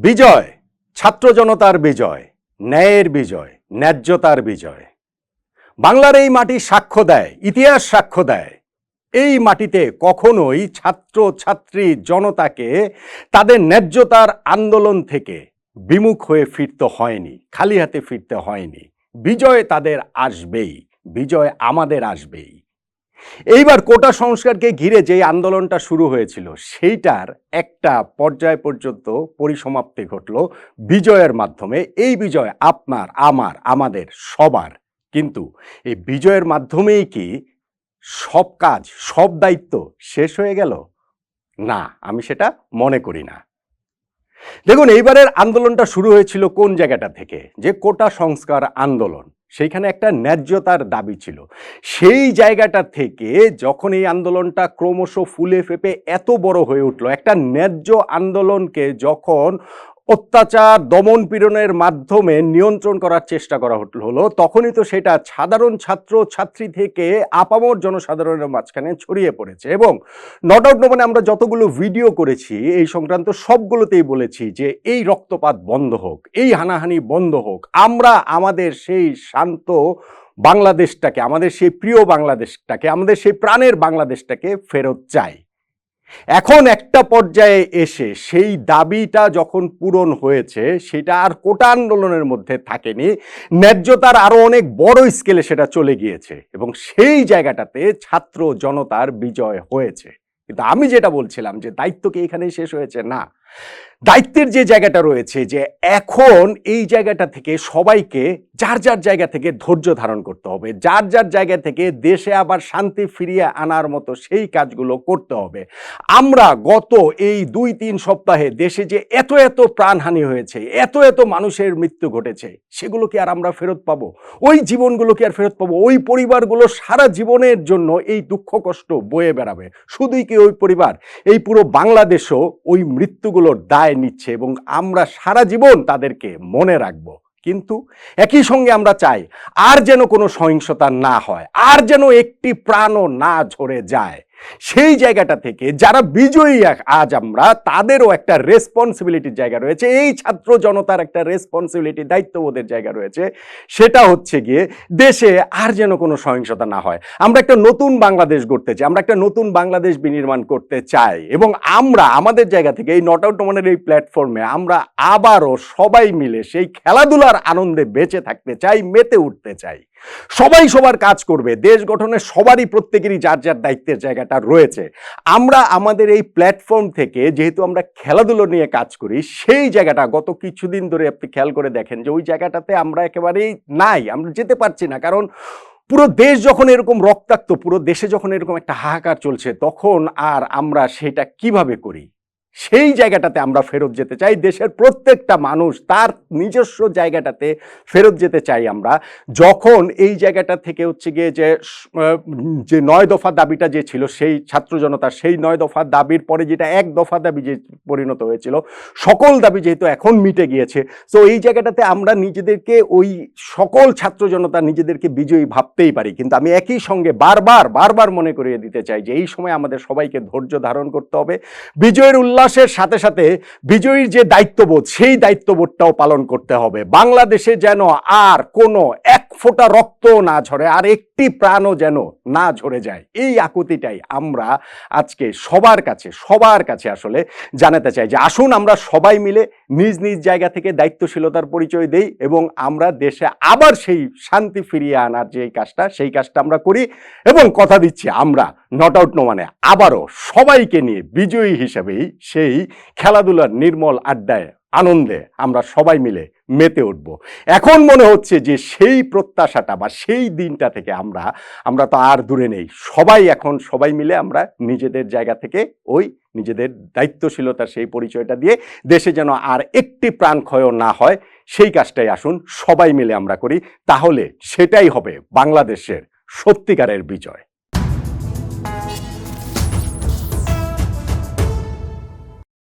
বিজয়, ছাত্র জনতার বিজয়, ন্যায়ের বিজয়, ন্যায্যতার বিজয়। বাংলার এই মাটি সাক্ষ্য দেয়, ইতিহাস সাক্ষ্য দেয়। এই মাটিতে কখনোই ছাত্র, ছাত্রী, জনতাকে তাদের ন্যায্যতার আন্দোলন থেকে বিমুখ হয়ে ফিরতে হয়নি, খালি হাতে ফিরতে হয়নি। বিজয় তাদের আসবেই, বিজয় আমাদের আসবেই। এইবার কোটা সংস্কারকে ঘিরে যে আন্দোলনটা শুরু হয়েছিল, সেইটার একটা পর্যায় পর্যন্ত পরিসমাপ্তি ঘটল বিজয়ের মাধ্যমে। এই বিজয় আপনার, আমার, আমাদের সবার। কিন্তু এই বিজয়ের মাধ্যমেই কি সব কাজ, সব দায়িত্ব শেষ হয়ে গেল? না, আমি সেটা মনে করি না। দেখুন, এইবারের আন্দোলনটা শুরু হয়েছিল কোন জায়গাটা থেকে? যে কোটা সংস্কার আন্দোলন। সেইখানে একটা ন্যায্যতার দাবি ছিল। সেই জায়গাটা থেকে যখন এই আন্দোলনটা ক্রমশ ফুলে ফেপে এত বড় হয়ে উঠল, একটা ন্যায্য আন্দোলনকে যখন অত্যাচার, দমন পীড়নের মাধ্যমে নিয়ন্ত্রণ করার চেষ্টা করা হলো তখনই তো সেটা সাধারণ ছাত্র ছাত্রী থেকে আপামর জনসাধারণের মাঝখানে ছড়িয়ে পড়েছে এবং নট আউট মানে আমরা যতগুলো ভিডিও করেছি, এই সংক্রান্ত সবগুলোতেই বলেছি যে এই রক্তপাত বন্ধ হোক, এই হানাহানি বন্ধ হোক, আমরা আমাদের সেই শান্ত বাংলাদেশটাকে, আমাদের সেই প্রিয় বাংলাদেশটাকে, আমাদের সেই প্রাণের বাংলাদেশটাকে ফেরত চাই। এখন একটা পর্যায়ে এসে সেই দাবিটা যখন পূরণ হয়েছে, সেটা আর কোটা আন্দোলনের মধ্যে থাকেনি, ন্যায্যতার আরও অনেক বড় স্কেলে সেটা চলে গিয়েছে এবং সেই জায়গাটাতে ছাত্র জনতার বিজয় হয়েছে। কিন্তু আমি যেটা বলছিলাম যে দায়িত্ব কি এখানেই শেষ হয়েছে? না। দায়িত্বের যে জায়গাটা রয়েছে, যে এখন এই জায়গাটা থেকে সবাইকে যার যার জায়গা থেকে ধৈর্য ধারণ করতে হবে, যার যার জায়গা থেকে দেশে আবার শান্তি ফিরিয়ে আনার মতো সেই কাজগুলো করতে হবে। আমরা গত এই দুই তিন সপ্তাহে দেশে যে এত এত প্রাণহানি হয়েছে, এত এত মানুষের মৃত্যু ঘটেছে, সেগুলো কি আর আমরা ফেরত পাবো? ওই জীবনগুলো কি আর ফেরত পাবো? ওই পরিবারগুলো সারা জীবনের জন্য এই দুঃখ কষ্ট বয়ে বেড়াবে। শুধুই কি ওই পরিবার? এই পুরো বাংলাদেশও ওই মৃত্যুগুলোর দায় নিচ্ছে এবং আমরা সারা জীবন তাদেরকে মনে রাখব। কিন্তু একই সঙ্গে আমরা চাই, আর যেন কোনো সহিংসতা না হয়, আর যেন একটি প্রাণও না ঝরে যায়। সেই জায়গাটা থেকে যারা বিজয়ী আজ আমরা, তাদেরও একটা রেসপন্সিবিলিটির জায়গা রয়েছে। এই ছাত্র জনতার একটা রেসপন্সিবিলিটি দায়িত্ববোধের জায়গা রয়েছে। সেটা হচ্ছে গিয়ে দেশে আর যেন কোনো সহিংসতা না হয়। আমরা একটা নতুন বাংলাদেশ গড়তে চাই, আমরা একটা নতুন বাংলাদেশ বিনির্মাণ করতে চাই এবং আমরা, আমাদের জায়গা থেকে এই নট আউট মনের এই প্ল্যাটফর্মে আমরা আবারও সবাই মিলে সেই খেলাধুলার আনন্দে বেঁচে থাকতে চাই, মেতে উঠতে চাই। সবাই সবার কাজ করবে, দেশ গঠনে সবারই প্রত্যেকেরই যার যার দায়িত্বের জায়গাটা রয়েছে। আমরা আমাদের এই প্ল্যাটফর্ম থেকে যেহেতু আমরা খেলাধুলো নিয়ে কাজ করি, সেই জায়গাটা গত কিছুদিন ধরে আপনি খেয়াল করে দেখেন যে ওই জায়গাটাতে আমরা একেবারেই নাই, আমরা যেতে পারছি না। কারণ পুরো দেশ যখন এরকম রক্তাক্ত, পুরো দেশে যখন এরকম একটা হাহাকার চলছে, তখন আর আমরা সেটা কীভাবে করি? সেই জায়গাটাতে আমরা ফেরত যেতে চাই। দেশের প্রত্যেকটা মানুষ তার নিজস্ব জায়গাটাতে ফেরত যেতে চাই আমরা। যখন এই জায়গাটা থেকে হচ্ছে গিয়ে যে যে নয় দফা দাবিটা যে ছিল, সেই ছাত্র জনতার সেই নয় দফা দাবির পরে যেটা এক দফা দাবি যে পরিণত হয়েছিল, সকল দাবি যেহেতু এখন মিটে গিয়েছে, তো এই জায়গাটাতে আমরা নিজেদেরকে ওই সকল ছাত্র জনতা নিজেদেরকে বিজয়ী ভাবতেই পারি। কিন্তু আমি একই সঙ্গে বারবার বারবার মনে করিয়ে দিতে চাই যে এই সময় আমাদের সবাইকে ধৈর্য ধারণ করতে হবে। বিজয়ের উল্লাসের সাথে সাথে বিজয়ীর যে দায়িত্ববোধ, সেই দায়িত্ববোধটাও পালন করতে হবে। বাংলাদেশে যেন আর কোনো ফোঁটা রক্ত না ঝরে, আর একটি প্রাণও যেন না ঝরে যায়। এই আকুতিটাই আমরা আজকে সবার কাছে সবার কাছে আসলে জানাতে চাই যে আসুন আমরা সবাই মিলে নিজ নিজ জায়গা থেকে দায়িত্বশীলতার পরিচয় দেই এবং আমরা দেশে আবার সেই শান্তি ফিরিয়ে আনার যে কাজটা, সেই কাজটা আমরা করি এবং কথা দিচ্ছি আমরা নট আউট নো মানে আবারও সবাইকে নিয়ে বিজয়ী হিসেবেই সেই খেলাধুলার নির্মল আড্ডায় আনন্দে আমরা সবাই মিলে মেতে উঠব। এখন মনে হচ্ছে যে সেই প্রত্যাশাটা বা সেই দিনটা থেকে আমরা আমরা তো আর দূরে নেই। সবাই এখন সবাই মিলে আমরা নিজেদের জায়গা থেকে ওই নিজেদের দায়িত্বশীলতার সেই পরিচয়টা দিয়ে দেশে যেন আর একটি প্রাণ ক্ষয় না হয়, সেই কাজটাই আসুন, সবাই মিলে আমরা করি। তাহলে সেটাই হবে বাংলাদেশের সত্যিকারের বিজয়।